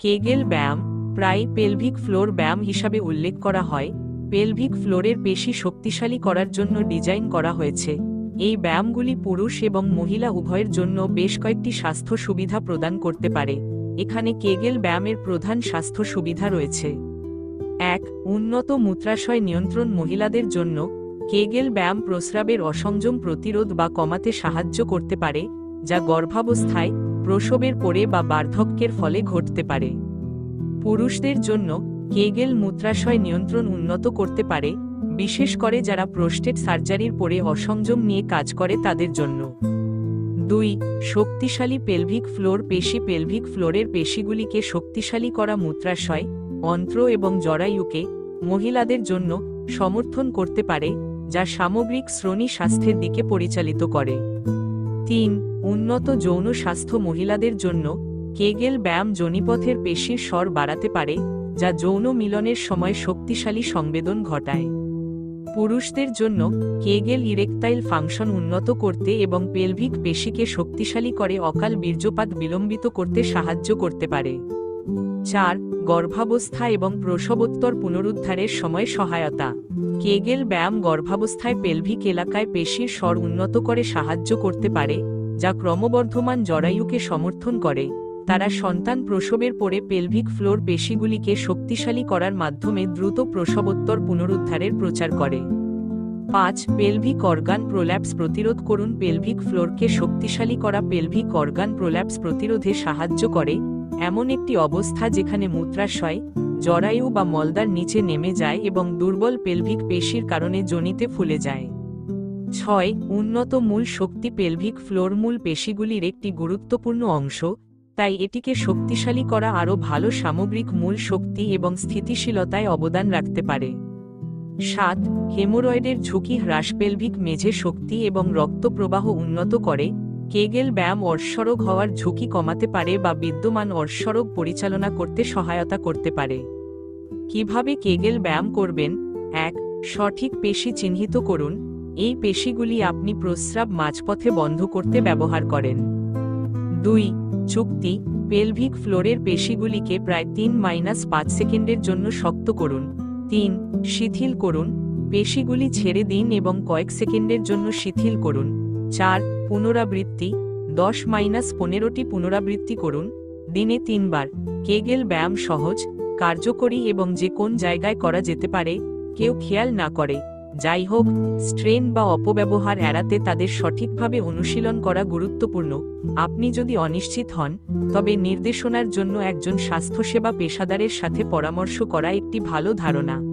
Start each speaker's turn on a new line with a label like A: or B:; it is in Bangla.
A: কেগেল ব্যায়াম, প্রায় পেলভিক ফ্লোর ব্যায়াম হিসাবে উল্লেখ করা হয়। পেলভিক ফ্লোরের পেশি শক্তিশালী করার জন্য ডিজাইন করা হয়েছে। এই ব্যায়ামগুলি পুরুষ এবং মহিলা উভয়ের জন্য বেশ কয়েকটি স্বাস্থ্য সুবিধা প্রদান করতে পারে। এখানে কেগেল ব্যায়ামের প্রধান স্বাস্থ্য সুবিধা রয়েছে। এক, উন্নত মূত্রাশয় নিয়ন্ত্রণ মহিলাদের জন্য কেগেল ব্যায়াম প্রস্রাবের অসংযম প্রতিরোধ বা কমাতে সাহায্য করতে পারে, যা গর্ভাবস্থায় প্রসবের পরে বা বার্ধক্যের ফলে ঘটতে পারে। পুরুষদের জন্য কেগেল মূত্রাশয় নিয়ন্ত্রণ উন্নত করতে পারে, বিশেষ করে যারা প্রোস্টেট সার্জারির পরে অসংযম নিয়ে কাজ করে তাদের জন্য। দুই, শক্তিশালী পেলভিক ফ্লোর পেশি পেলভিক ফ্লোরের পেশিগুলিকে শক্তিশালী করা মূত্রাশয়, অন্ত্র এবং জরায়ুকে মহিলাদের জন্য সমর্থন করতে পারে, যা সামগ্রিক শ্রোণী স্বাস্থ্যের দিকে পরিচালিত করে। তিন, উন্নত যৌন স্বাস্থ্য মহিলাদের জন্য কেগেল ব্যায়াম জনিপথের পেশির স্বর বাড়াতে পারে, যা যৌন মিলনের সময় শক্তিশালী সংবেদন ঘটায়। পুরুষদের জন্য কেগেল ইরেকটাইল ফাংশন উন্নত করতে এবং পেলভিক পেশিকে শক্তিশালী করে অকাল বীর্যপাত বিলম্বিত করতে সাহায্য করতে পারে। চার গর্ভাবস্থা এবং প্রসবোত্তর পুনরুদ্ধারের সময় সহায়তা। কেগেল ব্যায়াম গর্ভাবস্থায় পেলভিক এলাকায় পেশির স্বর উন্নত করে সাহায্য করতে পারে, যা ক্রমবর্ধমান জরায়ুকে সমর্থন করে। তারা সন্তান প্রসবের পরে পেলভিক ফ্লোর পেশিগুলিকে শক্তিশালী করার মাধ্যমে দ্রুত প্রসবোত্তর পুনরুদ্ধারের প্রচার করে। পাঁচ, পেলভিক অর্গান প্রোল্যাপস প্রতিরোধ করুন। পেলভিক ফ্লোরকে শক্তিশালী করা পেলভিক অর্গান প্রোল্যাপস প্রতিরোধে সাহায্য করে এমন একটি অবস্থা যেখানে মূত্রাশয়, জরায়ু বা মলদার নিচে নেমে যায় এবং দুর্বল পেলভিক পেশির কারণে জনিতে ফুলে যায়। ছয়, উন্নত মূল শক্তি পেলভিক ফ্লোর মূল পেশিগুলির একটি গুরুত্বপূর্ণ অংশ, তাই এটিকে শক্তিশালী করা আরও ভালো সামগ্রিক মূল শক্তি এবং স্থিতিশীলতায় অবদান রাখতে পারে। সাত, হেমোরয়েডের ঝুঁকি হ্রাস পেলভিক মেঝে শক্তি এবং রক্ত প্রবাহ উন্নত করে কেগেল ব্যায়াম অর্শরোগ হওয়ার ঝুঁকি কমাতে পারে বা বিদ্যমান অর্শরোগ পরিচালনা করতে সহায়তা করতে পারে। কীভাবে কেগেল ব্যায়াম করবেন? এক, সঠিক পেশি চিহ্নিত করুন। এই পেশিগুলি আপনি প্রস্রাব মাঝপথে বন্ধ করতে ব্যবহার করেন। দুই, চুক্তি। পেলভিক ফ্লোরের পেশিগুলিকে প্রায় তিন মাইনাস পাঁচ সেকেন্ডের জন্য শক্ত করুন। তিন, শিথিল করুন। পেশিগুলি ছেড়ে দিন এবং কয়েক সেকেন্ডের জন্য শিথিল করুন। চার, পুনরাবৃত্তি, দশ মাইনাস পনেরোটি পুনরাবৃত্তি করুন, দিনে তিনবার। কেগেল ব্যায়াম সহজ, কার্যকরী এবং যে কোন জায়গায় করা যেতে পারে, কেউ খেয়াল না করে। যাই হোক, স্ট্রেন বা অপব্যবহার এড়াতে তাদের সঠিকভাবে অনুশীলন করা গুরুত্বপূর্ণ। আপনি যদি অনিশ্চিত হন, তবে নির্দেশনার জন্য একজন স্বাস্থ্যসেবা পেশাদারের সাথে পরামর্শ করা একটি ভালো ধারণা।